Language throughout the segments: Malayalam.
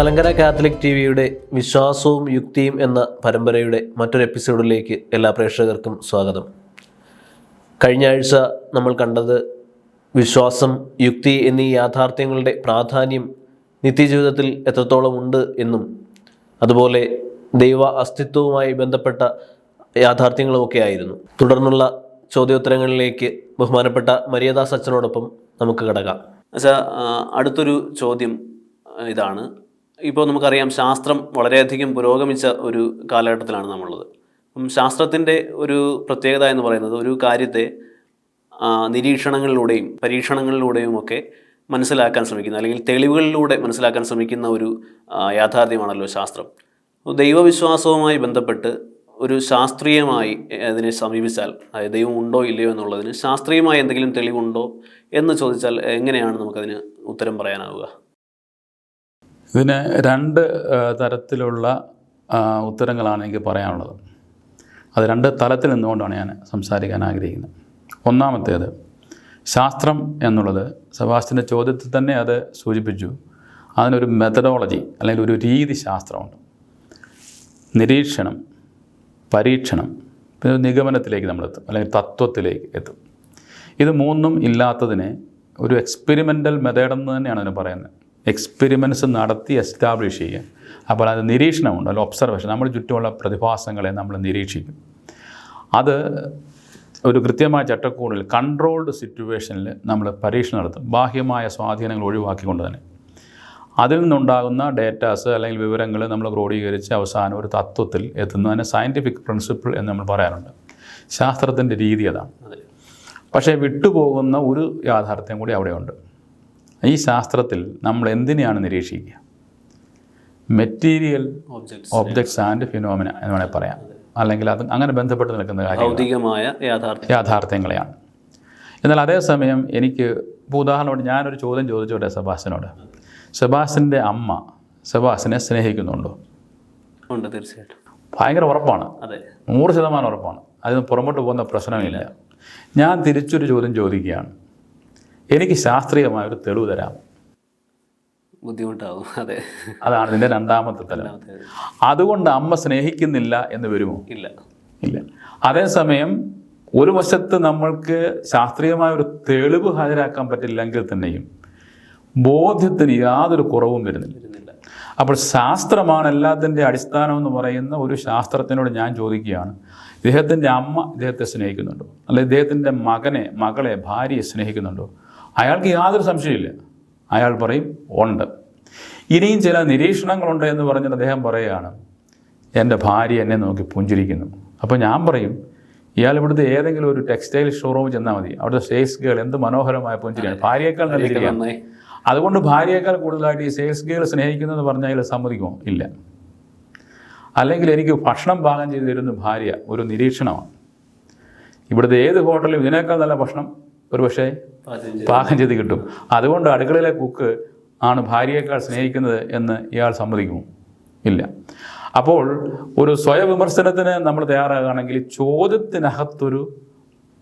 മലങ്കര കാത്തലിക് ടി വിയുടെ വിശ്വാസവും യുക്തിയും എന്ന പരമ്പരയുടെ മറ്റൊരു എപ്പിസോഡിലേക്ക് എല്ലാ പ്രേക്ഷകർക്കും സ്വാഗതം. കഴിഞ്ഞ ആഴ്ച നമ്മൾ കണ്ടത് വിശ്വാസം യുക്തി എന്നീ യാഥാർത്ഥ്യങ്ങളുടെ പ്രാധാന്യം നിത്യജീവിതത്തിൽ എത്രത്തോളം ഉണ്ട് എന്നും അതുപോലെ ദൈവ അസ്തിത്വവുമായി ബന്ധപ്പെട്ട യാഥാർത്ഥ്യങ്ങളുമൊക്കെ ആയിരുന്നു. തുടർന്നുള്ള ചോദ്യോത്തരങ്ങളിലേക്ക് ബഹുമാനപ്പെട്ട മര്യാദാ സച്ചനോടൊപ്പം നമുക്ക് കിടക്കാം. എന്നുവെച്ചാൽ അടുത്തൊരു ചോദ്യം ഇതാണ്. ഇപ്പോൾ നമുക്കറിയാം ശാസ്ത്രം വളരെയധികം പുരോഗമിച്ച ഒരു കാലഘട്ടത്തിലാണ് നമ്മളുള്ളത്. അപ്പം ശാസ്ത്രത്തിന്റെ ഒരു പ്രത്യേകത എന്ന് പറയുന്നത് ഒരു കാര്യത്തെ നിരീക്ഷണങ്ങളിലൂടെയും പരീക്ഷണങ്ങളിലൂടെയും ഒക്കെ മനസ്സിലാക്കാൻ ശ്രമിക്കുന്ന അല്ലെങ്കിൽ തെളിവുകളിലൂടെ മനസ്സിലാക്കാൻ ശ്രമിക്കുന്ന ഒരു യാഥാർത്ഥ്യമാണല്ലോ ശാസ്ത്രം. ദൈവവിശ്വാസവുമായി ബന്ധപ്പെട്ട് ഒരു ശാസ്ത്രീയമായി അതിനെ സമീപിച്ചാൽ അതായത് ദൈവം ഉണ്ടോ ഇല്ലയോ എന്നുള്ളതിന് ശാസ്ത്രീയമായി എന്തെങ്കിലും തെളിവുണ്ടോ എന്ന് ചോദിച്ചാൽ എങ്ങനെയാണ് നമുക്കതിന് ഉത്തരം പറയാനാവുക? ഇതിന് രണ്ട് തരത്തിലുള്ള ഉത്തരങ്ങളാണ് എനിക്ക് പറയാനുള്ളത്. അത് രണ്ട് തലത്തിൽ നിന്നുകൊണ്ടാണ് ഞാൻ സംസാരിക്കാൻ ആഗ്രഹിക്കുന്നത്. ഒന്നാമത്തേത് ശാസ്ത്രം എന്നുള്ളത് സെബാസ്റ്റിന്റെ ചോദ്യത്തിൽ തന്നെ അത് സൂചിപ്പിച്ചു. അതിനൊരു മെത്തഡോളജി അല്ലെങ്കിൽ ഒരു രീതി ശാസ്ത്രമുണ്ട്. നിരീക്ഷണം പരീക്ഷണം പിന്നെ നിഗമനത്തിലേക്ക് നമ്മളെത്തും അല്ലെങ്കിൽ തത്വത്തിലേക്ക് എത്തും. ഇത് മൂന്നും ഇല്ലാത്തതിനെ ഒരു എക്സ്പെരിമെന്റൽ മെത്തേഡെന്ന് തന്നെയാണ് അതിന് പറയുന്നത്. എക്സ്പെരിമെന്റ്സ് നടത്തി എസ്റ്റാബ്ലിഷ് ചെയ്യുക അപ്പോൾ അത് നിരീക്ഷണമുണ്ട് അല്ല ഒബ്സർവേഷൻ. നമ്മൾ ചുറ്റുമുള്ള പ്രതിഭാസങ്ങളെ നമ്മൾ നിരീക്ഷിക്കും. അത് ഒരു കൃത്യമായ ചട്ടക്കൂടിൽ കൺട്രോൾഡ് സിറ്റുവേഷനിൽ നമ്മൾ പരീക്ഷണം നടത്തും. ബാഹ്യമായ സ്വാധീനങ്ങൾ ഒഴിവാക്കിക്കൊണ്ട് തന്നെ. അതിൽ നിന്നുണ്ടാകുന്ന ഡേറ്റാസ് അല്ലെങ്കിൽ വിവരങ്ങൾ നമ്മൾ ക്രോഡീകരിച്ച് അവസാനം ഒരു തത്വത്തിൽ എത്തുന്നതിന് സയന്റിഫിക് പ്രിൻസിപ്പിൾ എന്ന് നമ്മൾ പറയാറുണ്ട്. ശാസ്ത്രത്തിന്റെ രീതി അതാണ്. അതെ. പക്ഷേ വിട്ടുപോകുന്ന ഒരു യാഥാർത്ഥ്യം കൂടി അവിടെയുണ്ട്. ഈ ശാസ്ത്രത്തിൽ നമ്മൾ എന്തിനെയാണ് നിരീക്ഷിക്കുക? മെറ്റീരിയൽ ഒബ്ജക്ട്സ് ആൻഡ് ഫിനോമിന എന്ന് വേണമെങ്കിൽ പറയാം. അല്ലെങ്കിൽ അത് അങ്ങനെ ബന്ധപ്പെട്ട് നിൽക്കുന്ന കാര്യം ഭൗതികമായ യാഥാർത്ഥ്യം യാഥാർത്ഥ്യങ്ങളെയാണ്. എന്നാൽ അതേസമയം എനിക്ക് ഇപ്പോൾ ഉദാഹരണമായിട്ട് ഞാനൊരു ചോദ്യം ചോദിച്ചോട്ടെ സെബാസിനോട് സെബാസിന്റെ അമ്മ സെബാസിനെ സ്നേഹിക്കുന്നുണ്ടോ? ഉണ്ട് തീർച്ചയായിട്ടും. ഭയങ്കര ഉറപ്പാണ്. അതെ. നൂറ് ശതമാനം ഉറപ്പാണ്. അതിന് പുറമോട്ട് പോകുന്ന പ്രശ്നമില്ല. ഞാൻ തിരിച്ചൊരു ചോദ്യം ചോദിക്കുകയാണ്. എനിക്ക് ശാസ്ത്രീയമായ ഒരു തെളിവ് തരാം ബുദ്ധിമുട്ടാവും. അതെ. അതാണ് ഇതിന്റെ രണ്ടാമത്തെ തലം അതുകൊണ്ട് അമ്മ സ്നേഹിക്കുന്നില്ല എന്ന് വരുമോ? ഇല്ല. ഇല്ല. അതേസമയം ഒരു വശത്ത് നമ്മൾക്ക് ശാസ്ത്രീയമായ ഒരു തെളിവ് ഹാജരാക്കാൻ പറ്റില്ലെങ്കിൽ തന്നെയും ബോധ്യത്തിന് യാതൊരു കുറവും വരുന്നില്ല. അപ്പോൾ ശാസ്ത്രമാണ് എല്ലാത്തിന്റെ അടിസ്ഥാനം എന്ന് പറയുന്ന ഒരു ശാസ്ത്രത്തിനോട് ഞാൻ ചോദിക്കുകയാണ്. ഇദ്ദേഹത്തിന്റെ അമ്മ ഇദ്ദേഹത്തെ സ്നേഹിക്കുന്നുണ്ടോ? അല്ലെ ഇദ്ദേഹത്തിന്റെ മകനെ മകളെ ഭാര്യയെ സ്നേഹിക്കുന്നുണ്ടോ? അയാൾക്ക് യാതൊരു സംശയമില്ല അയാൾ പറയും ഉണ്ട്. ഇനിയും ചില നിരീക്ഷണങ്ങളുണ്ട് എന്ന് പറഞ്ഞിട്ട് അദ്ദേഹം പറയുകയാണ് എന്റെ ഭാര്യ എന്നെ നോക്കി പുഞ്ചിരിക്കുന്നു. അപ്പോൾ ഞാൻ പറയും ഇയാൾ ഇവിടുത്തെ ഏതെങ്കിലും ഒരു ടെക്സ്റ്റൈൽ ഷോറൂമിൽ ചെന്നാൽ മതി. അവിടുത്തെ സെയിൽസ് ഗേൾ എന്ത് മനോഹരമായ പുഞ്ചിരിയാണ്. ഭാര്യയേക്കാൾ നല്ല അതുകൊണ്ട് ഭാര്യയേക്കാൾ കൂടുതലായിട്ട് ഈ സെയിൽസ് ഗേൾ സ്നേഹിക്കുന്നതെന്ന് പറഞ്ഞാൽ അതിൽ സമ്മതിക്കുമോ? ഇല്ല. അല്ലെങ്കിൽ എനിക്ക് ഭക്ഷണം പാകം ചെയ്തു തരുന്ന ഭാര്യ ഒരു നിരീക്ഷണമാണ്. ഇവിടുത്തെ ഏത് ഹോട്ടലിലും ഇതിനേക്കാൾ നല്ല ഭക്ഷണം ഒരു പക്ഷേ പാചകം പാകം ചെയ്ത് കിട്ടും. അതുകൊണ്ട് അടുക്കളയിലെ കുക്ക് ആണ് ഭാര്യയേക്കാൾ സ്നേഹിക്കുന്നത് എന്ന് ഇയാൾ സമ്മതിക്കുമോ? ഇല്ല. അപ്പോൾ ഒരു സ്വയവിമർശനത്തിന് നമ്മൾ തയ്യാറാകുകയാണെങ്കിൽ ചോദ്യത്തിനകത്തൊരു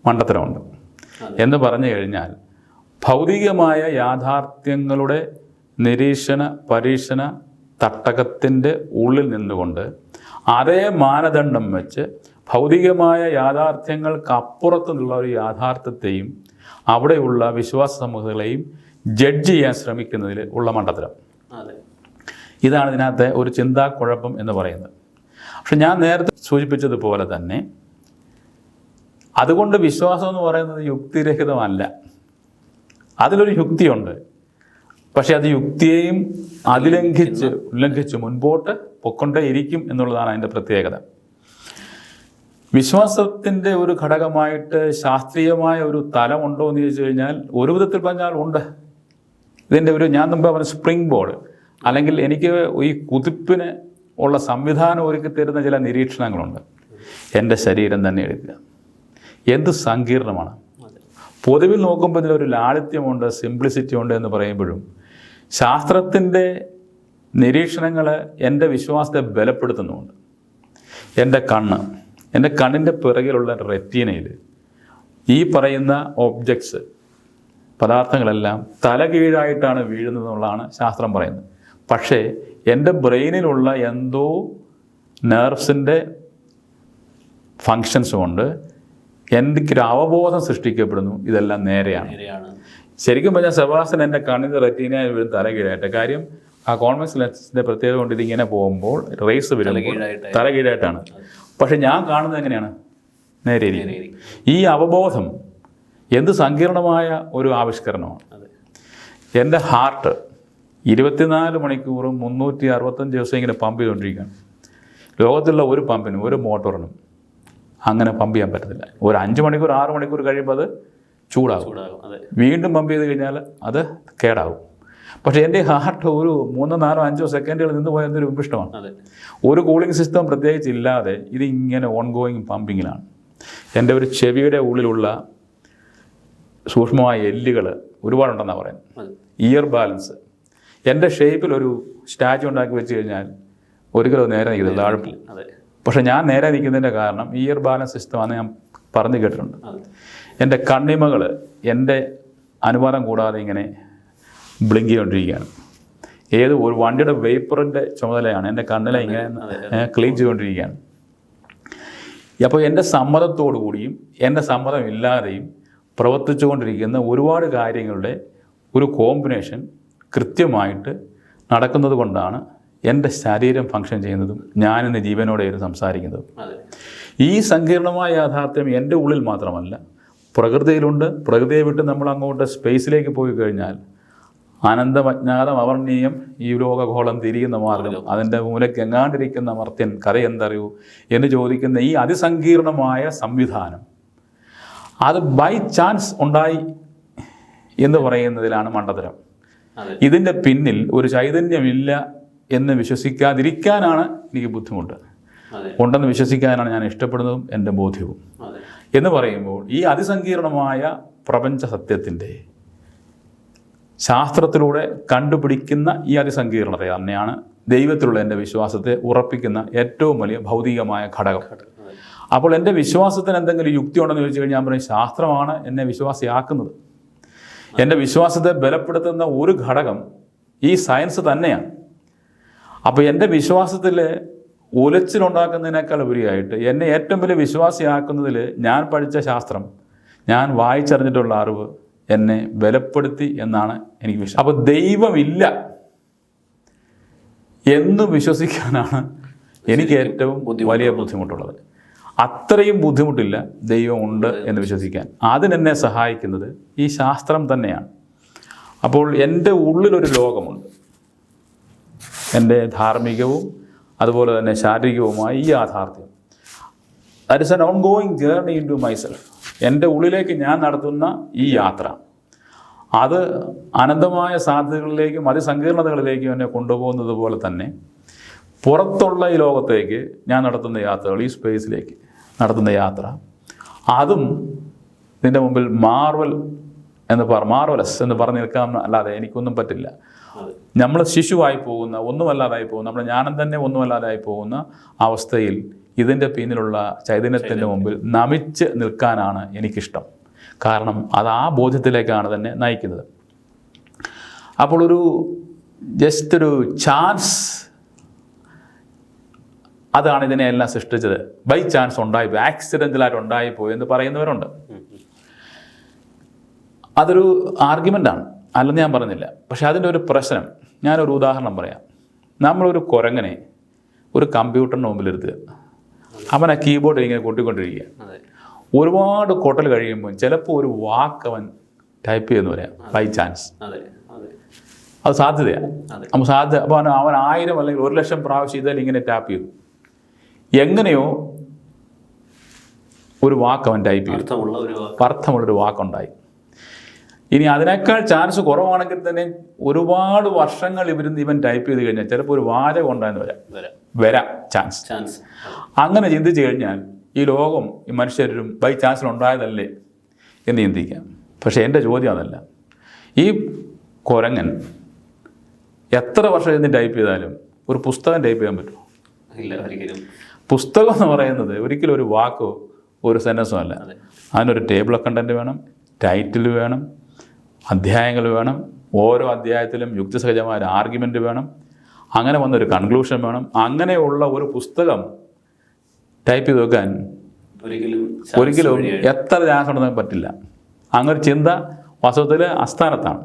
മണ്ടത്തരമുണ്ട്. എന്ന് പറഞ്ഞു കഴിഞ്ഞാൽ ഭൗതികമായ യാഥാർത്ഥ്യങ്ങളുടെ നിരീക്ഷണ പരീക്ഷണ തട്ടകത്തിന്റെ ഉള്ളിൽ നിന്നുകൊണ്ട് അതേ മാനദണ്ഡം വെച്ച് ഭൗതികമായ യാഥാർത്ഥ്യങ്ങൾക്കപ്പുറത്തുള്ള ഒരു യാഥാർത്ഥ്യത്തെയും അവിടെയുള്ള വിശ്വാസ സമൂഹങ്ങളെയും ജഡ്ജ് ചെയ്യാൻ ശ്രമിക്കുന്നതിൽ ഉള്ള മണ്ടത്തരം. ഇതാണ് ഇതിനകത്തെ ഒരു ചിന്താ കുഴപ്പം എന്ന് പറയുന്നത്. പക്ഷെ ഞാൻ നേരത്തെ സൂചിപ്പിച്ചതുപോലെ തന്നെ അതുകൊണ്ട് വിശ്വാസം എന്ന് പറയുന്നത് യുക്തിരഹിതമല്ല. അതിലൊരു യുക്തിയുണ്ട്. പക്ഷെ അത് യുക്തിയെയും അതിലംഘിച്ച് ഉല്ലംഘിച്ച് മുൻപോട്ട് പൊക്കൊണ്ടേ ഇരിക്കും എന്നുള്ളതാണ് അതിന്റെ പ്രത്യേകത. വിശ്വാസത്തിന്റെ ഒരു ഘടകമായിട്ട് ശാസ്ത്രീയമായ ഒരു തലമുണ്ടോ എന്ന് ചോദിച്ചു കഴിഞ്ഞാൽ ഒരു വിധത്തിൽ പറഞ്ഞാൽ ഉണ്ട്. ഇതിന്റെ ഒരു ഞാൻ മുമ്പ് പറഞ്ഞ സ്പ്രിംഗ് ബോർഡ് അല്ലെങ്കിൽ എനിക്ക് ഈ കുതിപ്പിന് ഉള്ള സംവിധാനം ഒരുക്കി തരുന്ന ചില നിരീക്ഷണങ്ങളുണ്ട്. എന്റെ ശരീരം തന്നെ എടുക്കുക. എന്ത് സങ്കീർണമാണ്. പൊതുവിൽ നോക്കുമ്പോൾ ഇതിലൊരു ലാളിത്യമുണ്ട് സിംപ്ലിസിറ്റി ഉണ്ട് എന്ന് പറയുമ്പോഴും ശാസ്ത്രത്തിന്റെ നിരീക്ഷണങ്ങൾ എന്റെ വിശ്വാസത്തെ ബലപ്പെടുത്തുന്നുമുണ്ട്. എന്റെ കണ്ണ് എന്റെ കണ്ണിന്റെ പിറകിലുള്ള റെറ്റീനയിൽ ഈ പറയുന്ന ഒബ്ജക്ട്സ് പദാർത്ഥങ്ങളെല്ലാം തലകീഴായിട്ടാണ് വീഴുന്നത് എന്നുള്ളതാണ് ശാസ്ത്രം പറയുന്നത്. പക്ഷേ എന്റെ ബ്രെയിനിലുള്ള എന്തോ നെർവ്സിന്റെ ഫങ്ഷൻസ് കൊണ്ട് എനിക്കൊരു അവബോധം സൃഷ്ടിക്കപ്പെടുന്നു. ഇതെല്ലാം നേരെയാണ്. ശരിക്കും പറഞ്ഞാൽ സെബാസ്റ്റൻ എന്റെ കണ്ണിന്റെ റെറ്റീന വീഴും തലകീഴായിട്ട് കാര്യം ആ കോൺവെക്സ് ലെൻസിന്റെ പ്രത്യേകത കൊണ്ട് ഇതിങ്ങനെ പോകുമ്പോൾ റേസ് വരും. തലകീഴായിട്ടാണ് പക്ഷെ ഞാൻ കാണുന്നത് എങ്ങനെയാണ്? നേരെ. ഈ അവബോധം എന്ത് സങ്കീർണമായ ഒരു ആവിഷ്കരണമാണ്. എന്റെ ഹാർട്ട് ഇരുപത്തിനാല് മണിക്കൂറും മുന്നൂറ്റി അറുപത്തഞ്ച് ദിവസം ഇങ്ങനെ പമ്പ് ചെയ്തുകൊണ്ടിരിക്കുകയാണ്. ലോകത്തുള്ള ഒരു പമ്പിനും ഒരു മോട്ടോറിനും അങ്ങനെ പമ്പ് ചെയ്യാൻ പറ്റത്തില്ല. ഒരു അഞ്ച് മണിക്കൂർ ആറ് മണിക്കൂർ കഴിയുമ്പോൾ അത് ചൂടാകും. ചൂടാകും വീണ്ടും പമ്പ് ചെയ്ത് കഴിഞ്ഞാൽ അത് കേടാകും. പക്ഷേ എന്റെ ഹാർട്ട് ഒരു മൂന്നോ നാലോ അഞ്ചോ സെക്കൻഡുകൾ നിന്ന് പോയ എന്തൊരു വിഭിഷ്ടമാണ് അതെ. ഒരു കൂളിംഗ് സിസ്റ്റം പ്രത്യേകിച്ച് ഇല്ലാതെ ഇത് ഇങ്ങനെ ഓൺ ഗോയിങ് പമ്പിങ്ങിലാണ് എന്റെ ഒരു ചെവിയുടെ ഉള്ളിലുള്ള സൂക്ഷ്മമായ എല്ലുകൾ ഒരുപാടുണ്ടെന്നാണ് പറയുന്നത്. അതെ. ഇയർ ബാലൻസ് എന്റെ ഷേപ്പിൽ ഒരു സ്റ്റാച്ചു ഉണ്ടാക്കി വെച്ച് കഴിഞ്ഞാൽ ഒരിക്കലും നേരെ നിൽക്കുന്നത് താഴ്പ്പിൽ പക്ഷേ ഞാൻ നേരെ നിൽക്കുന്നതിന്റെ കാരണം ഇയർ ബാലൻസ് സിസ്റ്റമാണ് ഞാൻ പറഞ്ഞു കേട്ടിട്ടുണ്ട്. എന്റെ കണ്ണിമകൾ എന്റെ അനുവാദം കൂടാതെ ഇങ്ങനെ ബ്ലിങ്ക് ചെയ്തുകൊണ്ടിരിക്കുകയാണ് ഏത് ഒരു വണ്ടിയുടെ വേപ്പറിന്റെ ചുമതലയാണ്. എന്റെ കണ്ണിലെ ഇങ്ങനെ ക്ലീൻ ചെയ്തുകൊണ്ടിരിക്കുകയാണ്. അപ്പോൾ എന്റെ സമ്മതത്തോടു കൂടിയും എന്റെ സമ്മതം ഇല്ലാതെയും പ്രവർത്തിച്ചുകൊണ്ടിരിക്കുന്ന ഒരുപാട് കാര്യങ്ങളുടെ ഒരു കോമ്പിനേഷൻ കൃത്യമായിട്ട് നടക്കുന്നത് കൊണ്ടാണ് എന്റെ ശരീരം ഫങ്ഷൻ ചെയ്യുന്നതും ഞാനിന്ന് ജീവനോടെ ഇരുന്ന് സംസാരിക്കുന്നതും. ഈ സങ്കീർണമായ യാഥാർത്ഥ്യം എന്റെ ഉള്ളിൽ മാത്രമല്ല പ്രകൃതിയിലുണ്ട്. പ്രകൃതിയെ വിട്ട് നമ്മൾ അങ്ങോട്ട് സ്പേസിലേക്ക് പോയി കഴിഞ്ഞാൽ അനന്തം അവർണീയം അവർണീയം ഈ ലോകഗോളം തിരിയുന്ന മാർഗം. അതിന്റെ മൂലക്കെങ്ങാണ്ടിരിക്കുന്ന മർത്യൻ കഥ എന്തറിയൂ എന്ന് ചോദിക്കുന്ന ഈ അതിസങ്കീർണമായ സംവിധാനം. അത് ബൈ ചാൻസ് ഉണ്ടായി എന്ന് പറയുന്നതിലാണ് മണ്ഡതരം ഇതിന്റെ പിന്നിൽ ഒരു ചൈതന്യമില്ല എന്ന് വിശ്വസിക്കാതിരിക്കാനാണ് എനിക്ക് ബുദ്ധിമുട്ട്. ഉണ്ടെന്ന് വിശ്വസിക്കാനാണ് ഞാൻ ഇഷ്ടപ്പെടുന്നതും എന്റെ ബോധ്യവും. എന്ന് പറയുമ്പോൾ ഈ അതിസങ്കീർണമായ പ്രപഞ്ച സത്യത്തിന്റെ ശാസ്ത്രത്തിലൂടെ കണ്ടുപിടിക്കുന്ന ഈ അതിസങ്കീർണത തന്നെയാണ് ദൈവത്തിലുള്ള എന്റെ വിശ്വാസത്തെ ഉറപ്പിക്കുന്ന ഏറ്റവും വലിയ ഭൗതികമായ ഘടകം. അപ്പോൾ എന്റെ വിശ്വാസത്തിന് എന്തെങ്കിലും യുക്തി ഉണ്ടെന്ന് ചോദിച്ചു കഴിഞ്ഞാൽ ഞാൻ പറയും ശാസ്ത്രമാണ് എന്നെ വിശ്വാസിയാക്കുന്നത്. എന്റെ വിശ്വാസത്തെ ബലപ്പെടുത്തുന്ന ഒരു ഘടകം ഈ സയൻസ് തന്നെയാണ്. അപ്പോൾ എന്റെ വിശ്വാസത്തിൽ ഉലച്ചിലുണ്ടാക്കുന്നതിനേക്കാൾ ഉപരിയായിട്ട് എന്നെ ഏറ്റവും വലിയ വിശ്വാസിയാക്കുന്നതിൽ ഞാൻ പഠിച്ച ശാസ്ത്രം ഞാൻ വായിച്ചറിഞ്ഞിട്ടുള്ള അറിവ് എന്നെ ബലപ്പെടുത്തി എന്നാണ് എനിക്ക് വിശ്വാസം. അപ്പോൾ ദൈവമില്ല എന്ന് വിശ്വസിക്കാനാണ് എനിക്ക് ഏറ്റവും വലിയ ബുദ്ധിമുട്ടുള്ളത്. അത്രയും ബുദ്ധിമുട്ടില്ല ദൈവമുണ്ട് എന്ന് വിശ്വസിക്കാൻ. അതിനെന്നെ സഹായിക്കുന്നത് ഈ ശാസ്ത്രം തന്നെയാണ്. അപ്പോൾ എന്റെ ഉള്ളിലൊരു ലോകമുണ്ട്. എന്റെ ധാർമ്മികവും അതുപോലെ തന്നെ ശാരീരികവുമായ ഈ യാഥാർത്ഥ്യം. That is an ongoing journey into myself എന്റെ ഉള്ളിലേക്ക് ഞാൻ നടത്തുന്ന ഈ യാത്ര അത് അനന്തമായ സാധ്യതകളിലേക്കും അതിസങ്കീർണതകളിലേക്കും എന്നെ കൊണ്ടുപോകുന്നത് പോലെ തന്നെ പുറത്തുള്ള ഈ ലോകത്തേക്ക് ഞാൻ നടത്തുന്ന യാത്രകൾ ഈ സ്പേസിലേക്ക് നടത്തുന്ന യാത്ര അതും ഇതിന്റെ മുമ്പിൽ മാർവൽ എന്ന് പറ മാർവലസ് എന്ന് പറഞ്ഞു നിൽക്കാൻ അല്ലാതെ എനിക്കൊന്നും പറ്റില്ല. നമ്മൾ ശിശുവായി പോകുന്ന ഒന്നുമല്ലാതായി പോകുന്ന നമ്മുടെ ജ്ഞാനം തന്നെ ഒന്നുമല്ലാതായി പോകുന്ന അവസ്ഥയിൽ ഇതിന്റെ പിന്നിലുള്ള ചൈതന്യത്തിന്റെ മുമ്പിൽ നമിച്ച് നിൽക്കാനാണ് എനിക്കിഷ്ടം. കാരണം അത് ആ ബോധ്യത്തിലേക്കാണ് തന്നെ നയിക്കുന്നത്. അപ്പോൾ ഒരു ജസ്റ്റ് ഒരു ചാൻസ് അതാണ് ഇതിനെ എല്ലാം സൃഷ്ടിച്ചത്. ബൈ ചാൻസ് ഉണ്ടായിപ്പോയി ആക്സിഡന്റലായിട്ട് ഉണ്ടായിപ്പോയി എന്ന് പറയുന്നവരുണ്ട്. അതൊരു ആർഗ്യുമെന്റാണ് അല്ലെന്ന് ഞാൻ പറഞ്ഞില്ല. പക്ഷെ അതിന്റെ ഒരു പ്രശ്നം ഞാനൊരു ഉദാഹരണം പറയാം. നമ്മളൊരു കുരങ്ങനെ ഒരു കമ്പ്യൂട്ടറിന് മുമ്പിലിരുത്തുക. അവൻ ആ കീബോർഡ് ഇങ്ങനെ കൊട്ടിക്കൊണ്ടിരിക്കുക. ഒരുപാട് കൊട്ടൽ കഴിയുമ്പോൾ ചിലപ്പോൾ ഒരു വാക്ക് അവൻ ടൈപ്പ് ചെയ്യുന്നു പറയാം ബൈ ചാൻസ് അതെ സാധ്യതയാണ് അതെ. അപ്പോൾ സാധ്യത അപ്പോൾ അവൻ അവൻ ആയിരം അല്ലെങ്കിൽ ഒരു ലക്ഷം പ്രാവശ്യം ഇതിൽ ഇങ്ങനെ ടാപ്പ് ചെയ്തു. എങ്ങനെയോ ഒരു വാക്ക് അവൻ ടൈപ്പ് ചെയ്തു. അർത്ഥമുള്ള ഒരു വാക്ക്. അർത്ഥമുള്ളൊരു വാക്കുണ്ടായി. ഇനി അതിനേക്കാൾ ചാൻസ് കുറവാണെങ്കിൽ തന്നെ ഒരുപാട് വർഷങ്ങൾ ഇവരുന്ന് ഇവൻ ടൈപ്പ് ചെയ്ത് കഴിഞ്ഞാൽ ചിലപ്പോൾ ഒരു വാചകം ഉണ്ടായെന്ന് വരാം. വരാം. ചാൻസ് ചാൻസ് അങ്ങനെ ചിന്തിച്ചു കഴിഞ്ഞാൽ ഈ ലോകം ഈ മനുഷ്യരും ബൈ ചാൻസിൽ ഉണ്ടായതല്ലേ എന്ന് ചിന്തിക്കാം. പക്ഷേ എന്റെ ചോദ്യം അതല്ല. ഈ കുരങ്ങൻ എത്ര വർഷം ഇതിന് ടൈപ്പ് ചെയ്താലും ഒരു പുസ്തകം ടൈപ്പ് ചെയ്യാൻ പറ്റുമോ? ഇല്ല ഒരിക്കലും. പുസ്തകം എന്ന് പറയുന്നത് ഒരിക്കലും ഒരു വാക്കോ ഒരു സെന്റൻസോ അല്ല. അതെ. അതിനൊരു ടേബിൾ ഓഫ് കണ്ടന്റ് വേണം ടൈറ്റിൽ വേണം അധ്യായങ്ങൾ വേണം ഓരോ അധ്യായത്തിലും യുക്തിസഹജമായ ഒരു ആർഗ്യുമെന്റ് വേണം അങ്ങനെ വന്നൊരു കൺക്ലൂഷൻ വേണം. അങ്ങനെയുള്ള ഒരു പുസ്തകം ടൈപ്പ് ചെയ്ത് വെക്കാൻ ഒരിക്കലും എത്ര ചാൻസ് ഉണ്ടെന്ന് പറ്റില്ല. അങ്ങനൊരു ചിന്ത വാസ്തവത്തിൽ അസ്ഥാനത്താണ്.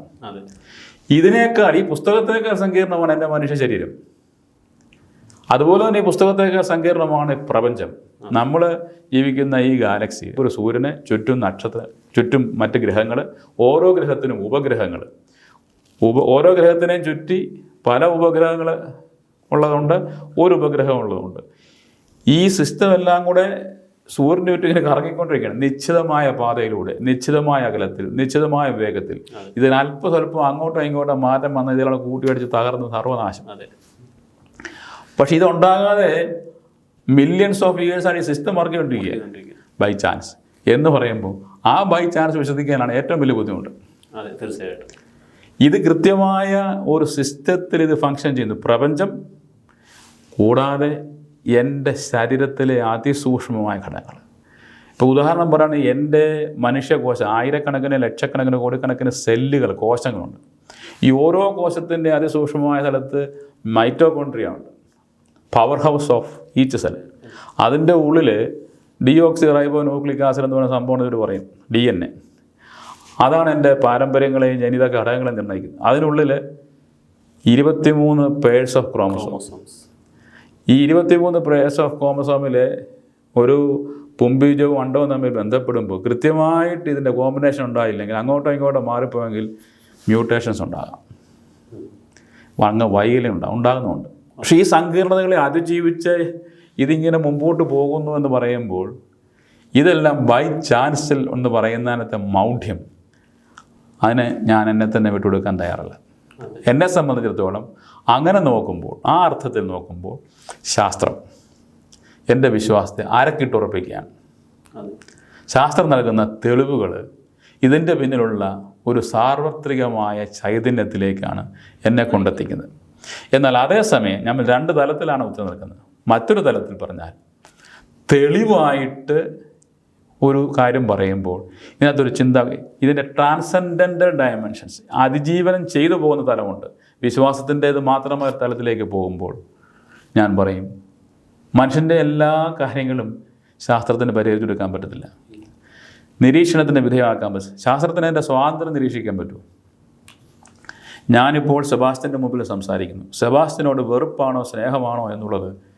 ഇതിനേക്കാൾ ഈ പുസ്തകത്തേക്കാൾ സങ്കീർണമാണ് എന്റെ മനുഷ്യ ശരീരം. അതുപോലെ തന്നെ ഈ പുസ്തകത്തേക്കാൾ സങ്കീർണമാണ് പ്രപഞ്ചം. നമ്മൾ ജീവിക്കുന്ന ഈ ഗാലക്സി ഒരു സൂര്യനെ ചുറ്റും നക്ഷത്ര ചുറ്റും മറ്റ് ഗ്രഹങ്ങൾ ഓരോ ഗ്രഹത്തിനും ഉപഗ്രഹങ്ങൾ ഉപ ഓരോ ഗ്രഹത്തിനെയും ചുറ്റി പല ഉപഗ്രഹങ്ങൾ ഉള്ളതുകൊണ്ട് ഒരു ഉപഗ്രഹം ഉള്ളതുകൊണ്ട് ഈ സിസ്റ്റം എല്ലാം കൂടെ സൂര്യന്റെ ചുറ്റും ഇങ്ങനെ കറങ്ങിക്കൊണ്ടിരിക്കുകയാണ്. നിശ്ചിതമായ പാതയിലൂടെ നിശ്ചിതമായ അകലത്തിൽ നിശ്ചിതമായ വേഗത്തിൽ. ഇതിന് അല്പം സ്വല്പം അങ്ങോട്ടോ ഇങ്ങോട്ടോ മാറ്റം വന്ന ഇതിലാണ് കൂട്ടിയടിച്ച് തകർന്ന് സർവനാശം. അതെ. പക്ഷേ ഇതുണ്ടാകാതെ മില്യൺസ് ഓഫ് ഇയേഴ്സാണ് ഈ സിസ്റ്റം വർക്കിക്കൊണ്ടിരിക്കുക. ബൈ ചാൻസ് എന്ന് പറയുമ്പോൾ ആ ബൈ ചാൻസ് വിശ്വസിക്കാനാണ് ഏറ്റവും വലിയ ബുദ്ധിമുട്ട്. അതെ തീർച്ചയായിട്ടും. ഇത് കൃത്യമായ ഒരു സിസ്റ്റത്തിൽ ഇത് ഫങ്ഷൻ ചെയ്യുന്നു. പ്രപഞ്ചം കൂടാതെ എന്റെ ശരീരത്തിലെ അതിസൂക്ഷ്മമായ ഘടകങ്ങൾ. ഇപ്പോൾ ഉദാഹരണം പറയുകയാണെങ്കിൽ എന്റെ മനുഷ്യകോശം ആയിരക്കണക്കിന് ലക്ഷക്കണക്കിന് കോടിക്കണക്കിന് സെല്ലുകൾ കോശങ്ങളുണ്ട്. ഈ ഓരോ കോശത്തിന്റെ അതിസൂക്ഷ്മമായ സ്ഥലത്ത് മൈറ്റോകോൺട്രിയ ഉണ്ട്. Power house of each cell അതിന്റെ ഉള്ളിൽ ഡിയോക്സി റൈബോ ന്യൂക്ലിക് ആസിഡ് എന്ന് പറയുന്ന സംഭവം ഇവർ പറയും. ഡി എൻ എ അതാണ് എന്റെ പാരമ്പര്യങ്ങളെയും ജനിത ഘടകങ്ങളെയും നിർണയിക്കുന്നത്. അതിനുള്ളിൽ ഇരുപത്തിമൂന്ന് പേഴ്സ് ഓഫ് ക്രോമസോം ക്രോമോസോംസ് ഈ ഇരുപത്തിമൂന്ന് പേഴ്സ് ഓഫ് ക്രോമസോമിലെ ഒരു പുംബീജവും അണ്ടവും തമ്മിൽ ബന്ധപ്പെടുമ്പോൾ കൃത്യമായിട്ട് ഇതിന്റെ കോമ്പിനേഷൻ ഉണ്ടായില്ലെങ്കിൽ അങ്ങോട്ടോ ഇങ്ങോട്ടോ മാറിപ്പോയെങ്കിൽ മ്യൂട്ടേഷൻസ് ഉണ്ടാകാം. അങ്ങ് വൈകല്യം ഉണ്ടാകും. ഉണ്ടാകുന്നുണ്ട്. പക്ഷേ ഈ സങ്കീർണതകളെ അതിജീവിച്ച് ഇതിങ്ങനെ മുമ്പോട്ട് പോകുന്നു എന്ന് പറയുമ്പോൾ ഇതെല്ലാം ബൈ ചാൻസിൽ എന്ന് പറയുന്നതിനകത്തെ മൗഢ്യം അതിന് ഞാൻ എന്നെ തന്നെ വിട്ടുകൊടുക്കാൻ തയ്യാറല്ല. എന്നെ സംബന്ധിച്ചിടത്തോളം അങ്ങനെ നോക്കുമ്പോൾ ആ അർത്ഥത്തിൽ നോക്കുമ്പോൾ ശാസ്ത്രം എന്റെ വിശ്വാസത്തെ അരക്കിട്ടുറപ്പിക്കുകയാണ് ശാസ്ത്രം നൽകുന്ന തെളിവുകൾ ഇതിന്റെ പിന്നിലുള്ള ഒരു സാർവത്രികമായ ചൈതന്യത്തിലേക്കാണ് എന്നെ കൊണ്ടെത്തിക്കുന്നത്. എന്നാൽ അതേസമയം നമ്മൾ രണ്ട് തലത്തിലാണ് ഉത്തരം നിൽക്കുന്നത് മറ്റൊരു തലത്തിൽ പറഞ്ഞാൽ തെളിവായിട്ട് ഒരു കാര്യം പറയുമ്പോൾ ഇതിനകത്തൊരു ചിന്ത ഇതിന്റെ ട്രാൻസെൻഡന്റൽ ഡയമെൻഷൻസ് അതിജീവനം ചെയ്തു പോകുന്ന തലമുണ്ട്. വിശ്വാസത്തിന്റേത് മാത്രമായ തലത്തിലേക്ക് പോകുമ്പോൾ ഞാൻ പറയും മനുഷ്യന്റെ എല്ലാ കാര്യങ്ങളും ശാസ്ത്രത്തിന് പരിഹരിച്ചെടുക്കാൻ പറ്റത്തില്ല. നിരീക്ഷണത്തിന് വിധേയമാക്കാൻ പറ്റും ശാസ്ത്രത്തിന് അതിന്റെ സ്വാതന്ത്ര്യം നിരീക്ഷിക്കാൻ പറ്റുമോ? ഞാനിപ്പോൾ സെബാസ്റ്റ്യന്റെ മുമ്പിൽ സംസാരിക്കുന്നു. സെബാസ്റ്റ്യനോട് വെറുപ്പാണോ സ്നേഹമാണോ എന്നുള്ളത്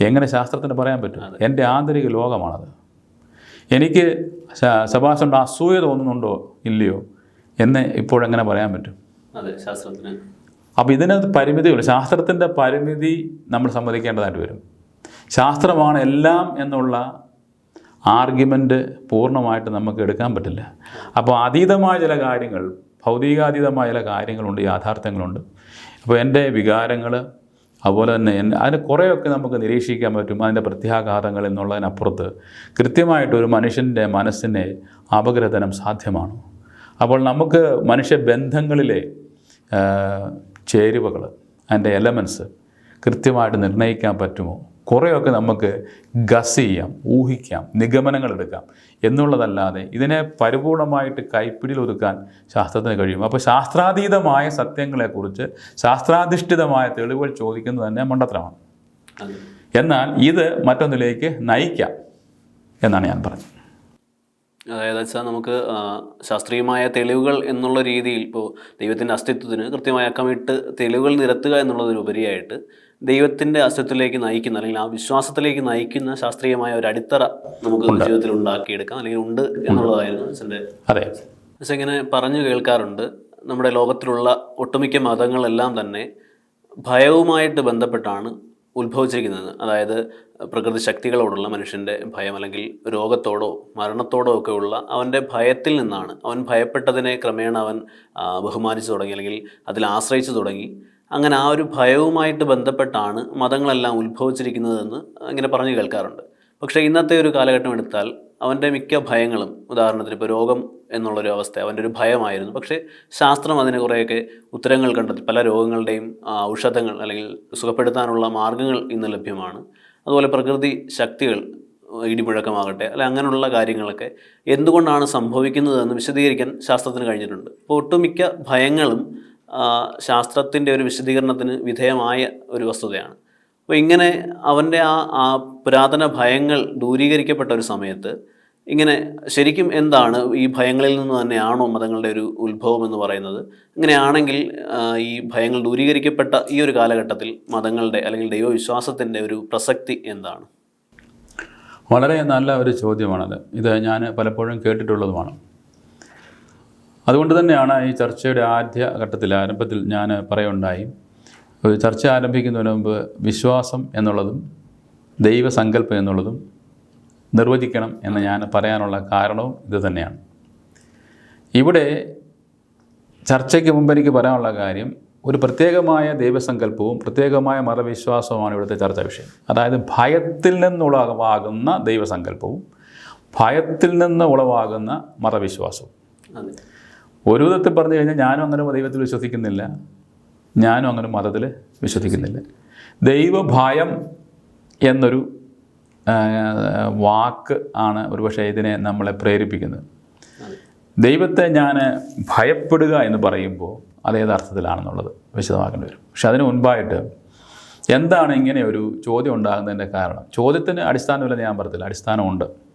എങ്ങനെ ശാസ്ത്രത്തിന് പറയാൻ പറ്റും? എന്റെ ആന്തരിക ലോകമാണത്. എനിക്ക് സ- സെബാസ്റ്റ്യനോട് അസൂയ തോന്നുന്നുണ്ടോ? ഇല്ലയോ? എന്ന് ഇപ്പോഴെങ്ങനെ പറയാൻ പറ്റും? അതെ ശാസ്ത്രത്തിന്. അപ്പോൾ ഇതിന് പരിമിതിയുള്ളൂ ശാസ്ത്രത്തിന്റെ പരിമിതി നമ്മൾ സമ്മതിക്കേണ്ടതായിട്ട് വരും. ശാസ്ത്രമാണ് എല്ലാം എന്നുള്ള ആർഗ്യുമെന്റ് പൂർണമായിട്ട് നമുക്ക് എടുക്കാൻ പറ്റില്ല. അപ്പോൾ അതീതമായ ചില കാര്യങ്ങൾ ഭൗതികാതീതമായ ചില കാര്യങ്ങളുണ്ട് യാഥാർത്ഥ്യങ്ങളുണ്ട്. അപ്പോൾ എന്റെ വികാരങ്ങൾ അതുപോലെ തന്നെ അതിന് കുറേയൊക്കെ നമുക്ക് നിരീക്ഷിക്കാൻ പറ്റും. അതിന്റെ പ്രത്യാഘാതങ്ങൾ എന്നുള്ളതിനപ്പുറത്ത് കൃത്യമായിട്ട് ഒരു മനുഷ്യന്റെ മനസ്സിനെ അപഗ്രഥനം സാധ്യമാണ്. അപ്പോൾ നമുക്ക് മനുഷ്യബന്ധങ്ങളിലെ ചേരുവകൾ അതിന്റെ എലമെൻസ് കൃത്യമായിട്ട് നിർണയിക്കാൻ പറ്റുമോ? കുറേയൊക്കെ നമുക്ക് ഗസ് ചെയ്യാം ഊഹിക്കാം നിഗമനങ്ങൾ എടുക്കാം എന്നുള്ളതല്ലാതെ ഇതിനെ പരിപൂർണമായിട്ട് കൈപ്പിടിയിൽ ഒതുക്കാൻ ശാസ്ത്രത്തിന് കഴിയും. അപ്പോൾ ശാസ്ത്രാതീതമായ സത്യങ്ങളെക്കുറിച്ച് ശാസ്ത്രാധിഷ്ഠിതമായ തെളിവുകൾ ചോദിക്കുന്നത് തന്നെ മണ്ടത്തരമാണ്. എന്നാൽ ഇത് മറ്റൊന്നിലേക്ക് നയിക്കാം എന്നാണ് ഞാൻ പറഞ്ഞത്. അതായത് വെച്ചാൽ നമുക്ക് ശാസ്ത്രീയമായ തെളിവുകൾ എന്നുള്ള രീതിയിൽ ഇപ്പോൾ ദൈവത്തിന്റെ അസ്തിത്വത്തിന് കൃത്യമായ അക്കമിട്ട് തെളിവുകൾ നിരത്തുക എന്നുള്ളതിനുപരിയായിട്ട് ദൈവത്തിന്റെ അസ്തിത്വത്തിലേക്ക് നയിക്കുന്ന അല്ലെങ്കിൽ ആ വിശ്വാസത്തിലേക്ക് നയിക്കുന്ന ശാസ്ത്രീയമായ ഒരു അടിത്തറ നമുക്ക് ജീവിതത്തിൽ ഉണ്ടാക്കിയെടുക്കാം. അല്ലെങ്കിൽ ഉണ്ട് എന്നുള്ളതായിരുന്നു അച്ഛന്റെ അതെ. പക്ഷെ ഇങ്ങനെ പറഞ്ഞു കേൾക്കാറുണ്ട്. നമ്മുടെ ലോകത്തിലുള്ള ഒട്ടുമിക്ക മതങ്ങളെല്ലാം തന്നെ ഭയവുമായിട്ട് ബന്ധപ്പെട്ടാണ് ഉത്ഭവിച്ചിരിക്കുന്നത്. അതായത് പ്രകൃതി ശക്തികളോടുള്ള മനുഷ്യന്റെ ഭയം അല്ലെങ്കിൽ രോഗത്തോടോ മരണത്തോടോ ഒക്കെ ഉള്ള അവന്റെ ഭയത്തിൽ നിന്നാണ്. അവൻ ഭയപ്പെട്ടതിനെ ക്രമേണ അവൻ ബഹുമാനിച്ചു തുടങ്ങി അല്ലെങ്കിൽ അതിൽ ആശ്രയിച്ചു തുടങ്ങി. അങ്ങനെ ആ ഒരു ഭയവുമായിട്ട് ബന്ധപ്പെട്ടാണ് മതങ്ങളെല്ലാം ഉത്ഭവിച്ചിരിക്കുന്നതെന്ന് ഇങ്ങനെ പറഞ്ഞു കേൾക്കാറുണ്ട്. പക്ഷേ ഇന്നത്തെ ഒരു കാലഘട്ടം എടുത്താൽ അവന്റെ മിക്ക ഭയങ്ങളും ഉദാഹരണത്തിന് ഇപ്പോൾ രോഗം എന്നുള്ളൊരു അവസ്ഥ അവന്റെ ഒരു ഭയമായിരുന്നു. പക്ഷേ ശാസ്ത്രം അതിന് കുറേയൊക്കെ ഉത്തരങ്ങൾ കണ്ടെത്തി. പല രോഗങ്ങളുടെയും ഔഷധങ്ങൾ അല്ലെങ്കിൽ സുഖപ്പെടുത്താനുള്ള മാർഗങ്ങൾ ഇന്ന് ലഭ്യമാണ്. അതുപോലെ പ്രകൃതി ശക്തികൾ ഇടിമുഴക്കമാകട്ടെ അല്ലെ അങ്ങനെയുള്ള കാര്യങ്ങളൊക്കെ എന്തുകൊണ്ടാണ് സംഭവിക്കുന്നതെന്ന് വിശദീകരിക്കാൻ ശാസ്ത്രത്തിന് കഴിഞ്ഞിട്ടുണ്ട്. അപ്പോൾ ഒട്ടുമിക്ക ഭയങ്ങളും ശാസ്ത്രത്തിന്റെ ഒരു വിശദീകരണത്തിന് വിധേയമായ ഒരു വസ്തുതയാണ്. അപ്പോൾ ഇങ്ങനെ അവന്റെ ആ ആ പുരാതന ഭയങ്ങൾ ദൂരീകരിക്കപ്പെട്ട ഒരു സമയത്ത് ഇങ്ങനെ ശരിക്കും എന്താണ് ഈ ഭയങ്ങളിൽ നിന്ന് തന്നെയാണോ മതങ്ങളുടെ ഒരു ഉത്ഭവം എന്ന് പറയുന്നത്? ഇങ്ങനെയാണെങ്കിൽ ഈ ഭയങ്ങൾ ദൂരീകരിക്കപ്പെട്ട ഈ ഒരു കാലഘട്ടത്തിൽ മതങ്ങളുടെ അല്ലെങ്കിൽ ദൈവവിശ്വാസത്തിന്റെ ഒരു പ്രസക്തി എന്താണ്? വളരെ നല്ല ഒരു ചോദ്യമാണത്. ഇത് ഞാൻ പലപ്പോഴും കേട്ടിട്ടുള്ളതുമാണ്. അതുകൊണ്ട് തന്നെയാണ് ഈ ചർച്ചയുടെ ആദ്യ ഘട്ടത്തിൽ ആരംഭത്തിൽ ഞാൻ പറയുണ്ടായി ഒരു ചർച്ച ആരംഭിക്കുന്നതിന് മുമ്പ് വിശ്വാസം എന്നുള്ളതും ദൈവസങ്കല്പം എന്നുള്ളതും നിർവചിക്കണം എന്ന് ഞാൻ പറയാനുള്ള കാരണവും ഇത് തന്നെയാണ്. ഇവിടെ ചർച്ചയ്ക്ക് മുമ്പ് എനിക്ക് പറയാനുള്ള കാര്യം ഒരു പ്രത്യേകമായ ദൈവസങ്കല്പവും പ്രത്യേകമായ മതവിശ്വാസവുമാണ് ഇവിടുത്തെ ചർച്ചാ വിഷയം. അതായത് ഭയത്തിൽ നിന്നുളവാകുന്ന ദൈവസങ്കല്പവും ഭയത്തിൽ നിന്ന് ഉളവാകുന്ന മതവിശ്വാസവും. ഒരു വിധത്തിൽ പറഞ്ഞു കഴിഞ്ഞാൽ ഞാനും അങ്ങനെ ദൈവത്തിൽ വിശ്വസിക്കുന്നില്ല. ഞാനും അങ്ങനെ മതത്തിൽ വിശ്വസിക്കുന്നില്ല. ദൈവഭയം എന്നൊരു വാക്ക് ആണ് ഒരുപക്ഷെ ഇതിനെ നമ്മളെ പ്രേരിപ്പിക്കുന്നത്. ദൈവത്തെ ഞാൻ ഭയപ്പെടുക എന്ന് പറയുമ്പോൾ അത് ഏത് അർത്ഥത്തിലാണെന്നുള്ളത് വിശദമാക്കേണ്ടി വരും. പക്ഷെ അതിന് മുൻപായിട്ട് എന്താണ് ഇങ്ങനെ ഒരു ചോദ്യം ഉണ്ടാകുന്നതിന്റെ കാരണം? ചോദ്യത്തിന് അടിസ്ഥാനമില്ലെന്ന് ഞാൻ പറയത്തില്ല അടിസ്ഥാനമുണ്ട്.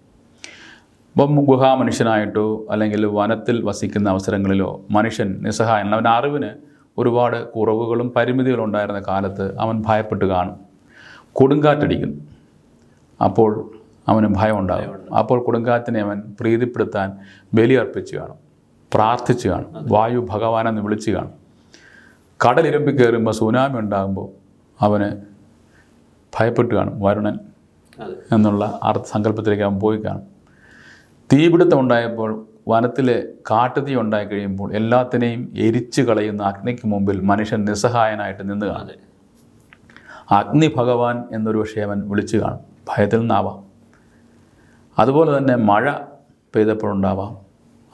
ഇപ്പം ഗുഹാമനുഷ്യനായിട്ടോ അല്ലെങ്കിൽ വനത്തിൽ വസിക്കുന്ന അവസരങ്ങളിലോ മനുഷ്യൻ നിസ്സഹായൻ അവൻ അറിവിന് ഒരുപാട് കുറവുകളും പരിമിതികളും ഉണ്ടായിരുന്ന കാലത്ത് അവൻ ഭയപ്പെട്ട് കാണും. കൊടുങ്കാറ്റടിക്കുന്നു. അപ്പോൾ അവന് ഭയം ഉണ്ടാകും അപ്പോൾ കൊടുങ്കാറ്റിനെ അവൻ പ്രീതിപ്പെടുത്താൻ ബലിയർപ്പിച്ച് കാണും. പ്രാർത്ഥിച്ച് കാണും. വായു ഭഗവാനെന്ന് വിളിച്ച് കാണും. കടലിരമ്പി കയറുമ്പോൾ സുനാമി ഉണ്ടാകുമ്പോൾ അവന് ഭയപ്പെട്ട് കാണും. വരുണൻ എന്നുള്ള അർത്ഥ സങ്കല്പത്തിലേക്ക് അവൻ പോയി കാണും. തീപിടുത്തം ഉണ്ടായപ്പോൾ വനത്തിലെ കാട്ടുതീ ഉണ്ടായി കഴിയുമ്പോൾ എല്ലാത്തിനെയും എരിച്ചു കളയുന്ന അഗ്നിക്ക് മുമ്പിൽ മനുഷ്യൻ നിസ്സഹായനായിട്ട് നിന്ന് കാണും. അഗ്നി ഭഗവാൻ എന്നൊരു പക്ഷേ അവൻ വിളിച്ചു കാണും. ഭയത്തിൽ നിന്നാവാം. അതുപോലെ തന്നെ മഴ പെയ്തപ്പോഴുണ്ടാവാം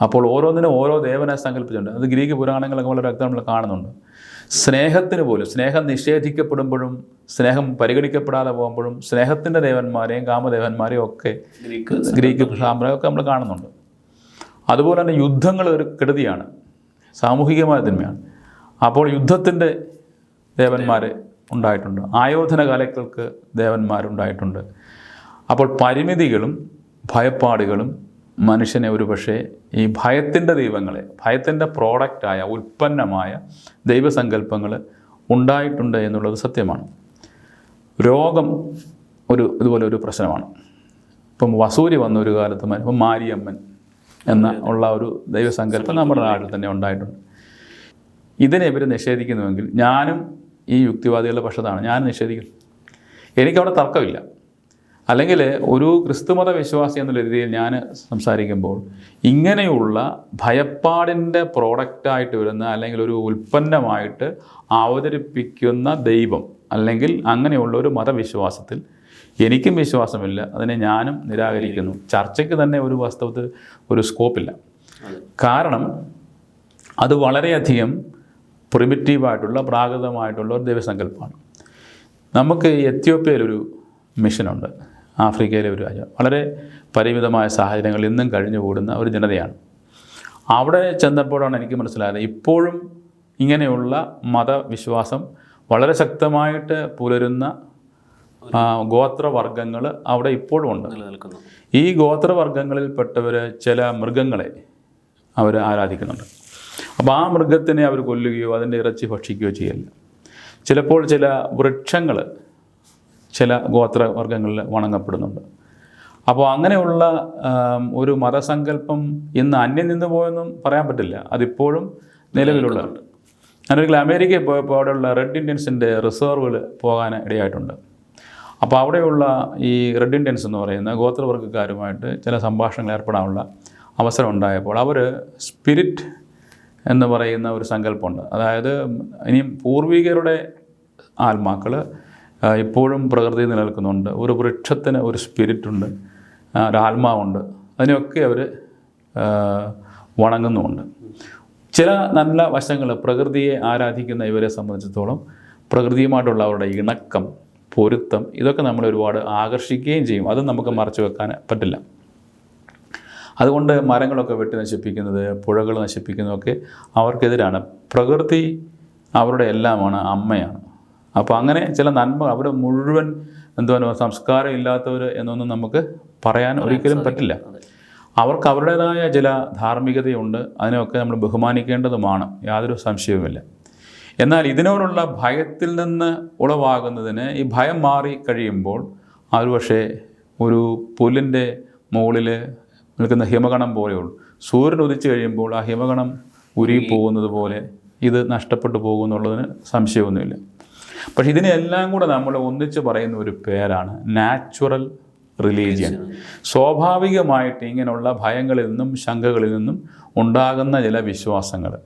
അപ്പോൾ ഓരോന്നിനും ഓരോ ദേവനെ സങ്കല്പിച്ചിട്ടുണ്ട്. അത് ഗ്രീക്ക് പുരാണങ്ങളൊക്കെ വളരെ വ്യക്തം നമ്മൾ കാണുന്നുണ്ട്. സ്നേഹത്തിന് പോലും സ്നേഹം നിഷേധിക്കപ്പെടുമ്പോഴും സ്നേഹം പരിഗണിക്കപ്പെടാതെ പോകുമ്പോഴും സ്നേഹത്തിന്റെ ദേവന്മാരെയും കാമദേവന്മാരെയും ഒക്കെ ഗ്രീക്ക് ഗ്രീക്ക് സാമ്രാജ്യമൊക്കെ നമ്മൾ കാണുന്നുണ്ട്. അതുപോലെ തന്നെ യുദ്ധങ്ങൾ ഒരു കെടുതിയാണ്. സാമൂഹികമായ തിന്മയാണ്. അപ്പോൾ യുദ്ധത്തിന്റെ ദേവന്മാർ ഉണ്ടായിട്ടുണ്ട്. ആയോധന കലകൾക്ക് ദേവന്മാരുണ്ടായിട്ടുണ്ട്. അപ്പോൾ പരിമിതികളും ഭയപ്പാടുകളും മനുഷ്യനെ ഒരു പക്ഷേ ഈ ഭയത്തിന്റെ ദൈവങ്ങളെ ഭയത്തിന്റെ പ്രോഡക്റ്റായ ഉൽപ്പന്നമായ ദൈവസങ്കല്പങ്ങൾ ഉണ്ടായിട്ടുണ്ട് എന്നുള്ളത് സത്യമാണ്. രോഗം ഒരു ഇതുപോലെ ഒരു പ്രശ്നമാണ്. ഇപ്പം വസൂരി വന്ന ഒരു കാലത്ത് ഇപ്പം മാരിയമ്മൻ എന്ന ഉള്ള ഒരു ദൈവസങ്കല്പം നമ്മുടെ നാട്ടിൽ തന്നെ ഉണ്ടായിട്ടുണ്ട്. ഇതിനെ ഇവർ നിഷേധിക്കുന്നുവെങ്കിൽ ഞാനും ഈ യുക്തിവാദികളുടെ പക്ഷത്താണ്. ഞാൻ നിഷേധിക്കുന്നു. എനിക്കവിടെ തർക്കമില്ല. അല്ലെങ്കിൽ ഒരു ക്രിസ്തുമത വിശ്വാസി എന്നുള്ള രീതിയിൽ ഞാൻ സംസാരിക്കുമ്പോൾ ഇങ്ങനെയുള്ള ഭയപ്പാടിന്റെ പ്രോഡക്റ്റായിട്ട് വരുന്ന അല്ലെങ്കിൽ ഒരു ഉൽപ്പന്നമായിട്ട് അവതരിപ്പിക്കുന്ന ദൈവം അല്ലെങ്കിൽ അങ്ങനെയുള്ള ഒരു മതവിശ്വാസത്തിൽ എനിക്കും വിശ്വാസമില്ല അതിനെ ഞാനും നിരാകരിക്കുന്നു. ചർച്ചയ്ക്ക് തന്നെ ഒരു വാസ്തവത്തിൽ ഒരു സ്കോപ്പില്ല. കാരണം അത് വളരെയധികം പ്രിമിറ്റീവായിട്ടുള്ള പ്രാകൃതമായിട്ടുള്ള ഒരു ദൈവസങ്കല്പമാണ്. നമുക്ക് എത്യോപ്യയിലൊരു മിഷനുണ്ട്. ആഫ്രിക്കയിലെ ഒരു രാജ്യം. വളരെ പരിമിതമായ സാഹചര്യങ്ങൾ ഇന്നും കഴിഞ്ഞുകൂടുന്ന ഒരു ജനതയാണ്. അവിടെ ചെന്നപ്പോഴാണ് എനിക്ക് മനസ്സിലായത് ഇപ്പോഴും ഇങ്ങനെയുള്ള മതവിശ്വാസം വളരെ ശക്തമായിട്ട് പുലരുന്ന ഗോത്രവർഗങ്ങൾ അവിടെ ഇപ്പോഴും ഉണ്ട്. നിലനിൽക്കുന്നു. ഈ ഗോത്രവർഗങ്ങളിൽപ്പെട്ടവർ ചില മൃഗങ്ങളെ അവർ ആരാധിക്കുന്നുണ്ട്. അപ്പോൾ ആ മൃഗത്തിനെ അവർ കൊല്ലുകയോ അതിന്റെ ഇറച്ചി ഭക്ഷിക്കുകയോ ചെയ്യില്ല ചിലപ്പോൾ ചില വൃക്ഷങ്ങൾ ചില ഗോത്ര ഗോത്രവർഗങ്ങളിൽ വണങ്ങപ്പെടുന്നുണ്ട്. അപ്പോൾ അങ്ങനെയുള്ള ഒരു മതസങ്കല്പം ഇന്ന് അന്യം നിന്ന് പോയെന്നും പറയാൻ പറ്റില്ല. അതിപ്പോഴും നിലവിലുള്ളതുണ്ട് ഞാനൊരിക്കൽ അമേരിക്കയിൽ പോയപ്പോൾ അവിടെയുള്ള റെഡ് ഇന്ത്യൻസിന്റെ റിസർവുകൾ പോകാൻ ഇടയായിട്ടുണ്ട്. അപ്പോൾ അവിടെയുള്ള ഈ റെഡ് ഇന്ത്യൻസ് എന്ന് പറയുന്ന ഗോത്രവർഗക്കാരുമായിട്ട് ചില സംഭാഷണങ്ങൾ ഏർപ്പെടാനുള്ള അവസരം ഉണ്ടായപ്പോൾ അവർ സ്പിരിറ്റ് എന്ന് പറയുന്ന ഒരു സങ്കല്പമുണ്ട്. അതായത് ഇനിയും പൂർവികരുടെ ആത്മാക്കൾ ഇപ്പോഴും പ്രകൃതി നിലനിൽക്കുന്നുണ്ട്. ഒരു വൃക്ഷത്തിന് ഒരു സ്പിരിറ്റുണ്ട് ഒരാത്മാവുണ്ട് അതിനെയൊക്കെ അവർ വണങ്ങുന്നുമുണ്ട്. ചില നല്ല വശങ്ങൾ പ്രകൃതിയെ ആരാധിക്കുന്ന ഇവരെ സംബന്ധിച്ചിടത്തോളം പ്രകൃതിയുമായിട്ടുള്ള അവരുടെ ഇണക്കം പൊരുത്തം ഇതൊക്കെ നമ്മൾ ഒരുപാട് ആകർഷിക്കുകയും ചെയ്യും. അത് നമുക്ക് മറച്ചു വെക്കാൻ പറ്റില്ല. അതുകൊണ്ട് മരങ്ങളൊക്കെ വെട്ടി നശിപ്പിക്കുന്നത് പുഴകൾ നശിപ്പിക്കുന്നതൊക്കെ അവർക്കെതിരാണ്. പ്രകൃതി അവരുടെ എല്ലാമാണ് അമ്മയാണ്. അപ്പോൾ അങ്ങനെ ചില നന്മ അവിടെ മുഴുവൻ എന്തുവാ സംസ്കാരം ഇല്ലാത്തവർ എന്നൊന്നും നമുക്ക് പറയാൻ ഒരിക്കലും പറ്റില്ല. അവർക്ക് അവരുടേതായ ചില ധാർമ്മികതയുണ്ട് അതിനെയൊക്കെ നമ്മൾ ബഹുമാനിക്കേണ്ടതുമാണ് യാതൊരു സംശയവുമില്ല. എന്നാൽ ഇതിനോടുള്ള ഭയത്തിൽ നിന്ന് ഉളവാകുന്നതിന് ഈ ഭയം മാറി കഴിയുമ്പോൾ അവർ പക്ഷേ ഒരു പുല്ലിന്റെ മുകളിൽ നിൽക്കുന്ന ഹിമഗണം പോലെയുള്ളൂ സൂര്യൻ ഉദിച്ചു കഴിയുമ്പോൾ ആ ഹിമഗണം ഉരുകി പോകുന്നത് പോലെ ഇത് നഷ്ടപ്പെട്ടു പോകുമെന്നുള്ളതിന് സംശയമൊന്നുമില്ല. പക്ഷെ ഇതിനെല്ലാം കൂടെ നമ്മൾ ഒന്നിച്ച് പറയുന്ന ഒരു പേരാണ് നാച്ചുറൽ റിലീജിയൻ. സ്വാഭാവികമായിട്ട് ഇങ്ങനെയുള്ള ഭയങ്ങളിൽ നിന്നും ശങ്കകളിൽ നിന്നും ഉണ്ടാകുന്ന ചില വിശ്വാസങ്ങൾ.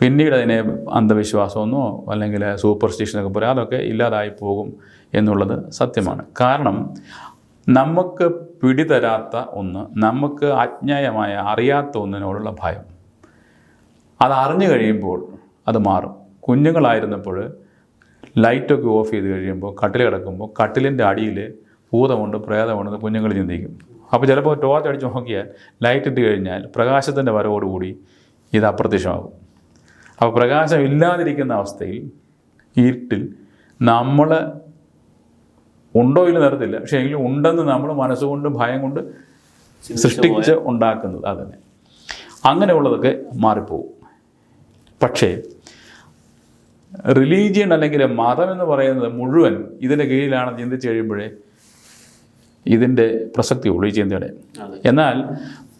പിന്നീട് അതിനെ അന്ധവിശ്വാസമെന്നോ അല്ലെങ്കിൽ സൂപ്പർസ്റ്റിഷനൊക്കെ പോലെ അതൊക്കെ ഇല്ലാതായി പോകും എന്നുള്ളത് സത്യമാണ്. കാരണം നമുക്ക് പിടിതരാത്ത ഒന്ന് നമുക്ക് അജ്ഞേയമായ അറിയാത്ത ഒന്നിനോടുള്ള ഭയം. അത് അറിഞ്ഞു കഴിയുമ്പോൾ അത് മാറും. കുഞ്ഞുങ്ങളായിരുന്നപ്പോൾ ലൈറ്റൊക്കെ ഓഫ് ചെയ്ത് കഴിയുമ്പോൾ കട്ടിൽ കിടക്കുമ്പോൾ കട്ടിലിന്റെ അടിയിൽ ഭൂതമുണ്ട് പ്രേതമുണ്ടെന്ന് കുഞ്ഞുങ്ങൾ ചിന്തിക്കും. അപ്പോൾ ചിലപ്പോൾ ടോർച്ച് അടിച്ച് നോക്കിയാൽ ലൈറ്റ് ഇട്ട് കഴിഞ്ഞാൽ പ്രകാശത്തിന്റെ വരവോടുകൂടി ഇത് അപ്രത്യക്ഷമാകും. അപ്പോൾ പ്രകാശം ഇല്ലാതിരിക്കുന്ന അവസ്ഥയിൽ ഇരുട്ടിൽ നമ്മൾ ഉണ്ടോ ഇല്ല തരത്തില്ല പക്ഷേ എങ്കിലും ഉണ്ടെന്ന് നമ്മൾ മനസ്സുകൊണ്ട് ഭയം കൊണ്ട് സൃഷ്ടിച്ച് ഉണ്ടാക്കുന്നത് അതന്നെ അങ്ങനെയുള്ളതൊക്കെ മാറിപ്പോവും പക്ഷേ റിലീജിയൻ അല്ലെങ്കിൽ മതം എന്ന് പറയുന്നത് മുഴുവൻ ഇതിന്റെ കീഴിലാണ് ചിന്തിച്ച് കഴിയുമ്പോഴേ ഇതിന്റെ പ്രസക്തി ഉള്ളു ഈ ചിന്തയുടെ. എന്നാൽ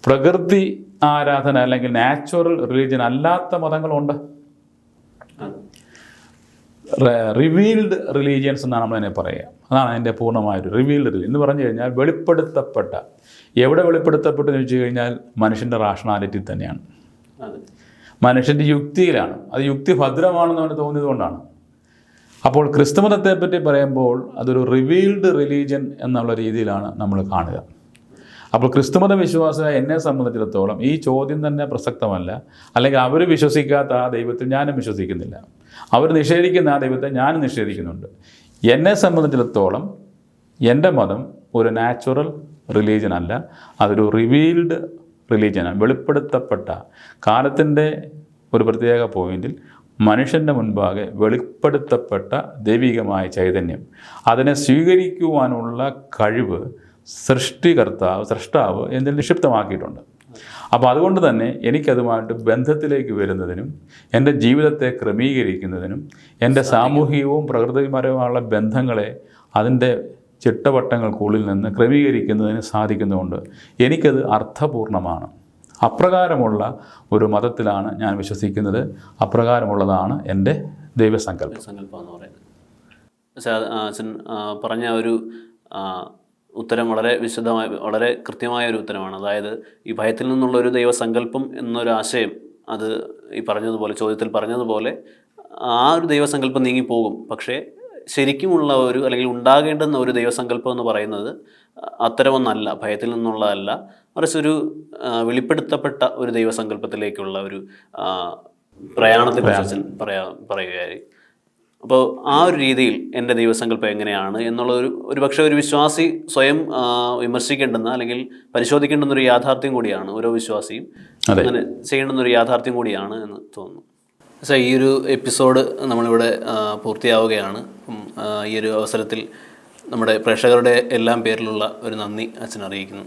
പ്രകൃതി ആരാധന അല്ലെങ്കിൽ നാച്ചുറൽ റിലീജിയൻ അല്ലാത്ത മതങ്ങളുണ്ട്. റിവീൽഡ് റിലീജിയൻസ് എന്നാണ് നമ്മളതിനെ പറയുക. അതാണ് അതിന്റെ പൂർണമായൊരു റിവീൽഡ് റിലീജിയൻ എന്ന് പറഞ്ഞു കഴിഞ്ഞാൽ വെളിപ്പെടുത്തപ്പെട്ട. എവിടെ വെളിപ്പെടുത്തപ്പെട്ടു എന്ന് വെച്ച് കഴിഞ്ഞാൽ മനുഷ്യന്റെ റാഷണാലിറ്റി തന്നെയാണ്. മനുഷ്യന്റെ യുക്തിയിലാണ്. അത് യുക്തി ഭദ്രമാണെന്ന് അവന് തോന്നിയതുകൊണ്ടാണ് അപ്പോൾ ക്രിസ്തുമതത്തെ പറ്റി പറയുമ്പോൾ അതൊരു റിവീൽഡ് റിലീജിയൻ എന്നുള്ള രീതിയിലാണ് നമ്മൾ കാണുക. അപ്പോൾ ക്രിസ്തുമത വിശ്വാസം എന്നെ സംബന്ധിച്ചിടത്തോളം ഈ ചോദ്യം തന്നെ പ്രസക്തമല്ല. അല്ലെങ്കിൽ അവർ വിശ്വസിക്കാത്ത ആ ദൈവത്തിൽ ഞാനും വിശ്വസിക്കുന്നില്ല. അവർ നിഷേധിക്കുന്ന ആ ദൈവത്തെ ഞാനും നിഷേധിക്കുന്നുണ്ട്. എന്നെ സംബന്ധിച്ചിടത്തോളം എന്റെ മതം ഒരു നാച്ചുറൽ റിലീജിയൻ അല്ല. അതൊരു റിവീൽഡ് റിലീജിയനാണ് വെളിപ്പെടുത്തപ്പെട്ട കാലത്തിന്റെ ഒരു പ്രത്യേക പോയിന്റിൽ മനുഷ്യന്റെ മുൻപാകെ വെളിപ്പെടുത്തപ്പെട്ട ദൈവികമായ ചൈതന്യം. അതിനെ സ്വീകരിക്കുവാനുള്ള കഴിവ് സൃഷ്ടികർത്താവ് സൃഷ്ടാവ് എന്നിൽ നിക്ഷിപ്തമാക്കിയിട്ടുണ്ട്. അപ്പോൾ അതുകൊണ്ട് തന്നെ എനിക്കതുമായിട്ട് ബന്ധത്തിലേക്ക് വരുന്നതിനും എന്റെ ജീവിതത്തെ ക്രമീകരിക്കുന്നതിനും എന്റെ സാമൂഹികവും പ്രകൃതിപരവുമായുള്ള ബന്ധങ്ങളെ അതിന്റെ ചിട്ടവട്ടങ്ങൾക്കുള്ളിൽ നിന്ന് ക്രമീകരിക്കുന്നതിന് സാധിക്കുന്നുമുണ്ട്. എനിക്കത് അർത്ഥപൂർണമാണ്. അപ്രകാരമുള്ള ഒരു മതത്തിലാണ് ഞാൻ വിശ്വസിക്കുന്നത്. അപ്രകാരമുള്ളതാണ് എന്റെ ദൈവസങ്കല്പം. സങ്കല്പം എന്ന് പറഞ്ഞ ഒരു ഉത്തരം വളരെ വിശദമായ വളരെ കൃത്യമായ ഒരു ഉത്തരമാണ്. അതായത് ഈ ഭയത്തിൽ നിന്നുള്ള ഒരു ദൈവസങ്കല്പം എന്നൊരു ആശയം അത് ഈ പറഞ്ഞതുപോലെ ചോദ്യത്തിൽ പറഞ്ഞതുപോലെ ആ ഒരു ദൈവസങ്കല്പം നീങ്ങിപ്പോകും. പക്ഷേ ശരിക്കുമുള്ള ഒരു അല്ലെങ്കിൽ ഉണ്ടാകേണ്ടുന്ന ഒരു ദൈവസങ്കല്പം എന്ന് പറയുന്നത് അത്തരമൊന്നല്ല ഭയത്തിൽ നിന്നുള്ളതല്ല. മറിച്ച് ഒരു വെളിപ്പെടുത്തപ്പെട്ട ഒരു ദൈവസങ്കല്പത്തിലേക്കുള്ള ഒരു പ്രയാണത്തെ കുറിച്ച് പറയാ പറയുകയായി. അപ്പോൾ ആ ഒരു രീതിയിൽ എന്റെ ദൈവസങ്കല്പം എങ്ങനെയാണ് എന്നുള്ള ഒരു ഒരു പക്ഷേ ഒരു വിശ്വാസി സ്വയം വിമർശിക്കേണ്ടുന്ന അല്ലെങ്കിൽ പരിശോധിക്കേണ്ടുന്ന ഒരു യാഥാർത്ഥ്യം കൂടിയാണ് ഓരോ വിശ്വാസിയും അങ്ങനെ ചെയ്യേണ്ടുന്ന ഒരു യാഥാർത്ഥ്യം കൂടിയാണ് എന്ന് തോന്നുന്നു. പക്ഷേ ഈ ഒരു എപ്പിസോഡ് നമ്മളിവിടെ പൂർത്തിയാവുകയാണ്. ഈ ഒരു അവസരത്തിൽ നമ്മുടെ പ്രേക്ഷകരുടെ എല്ലാം പേരിലുള്ള ഒരു നന്ദി അച്ഛൻ അറിയിക്കുന്നു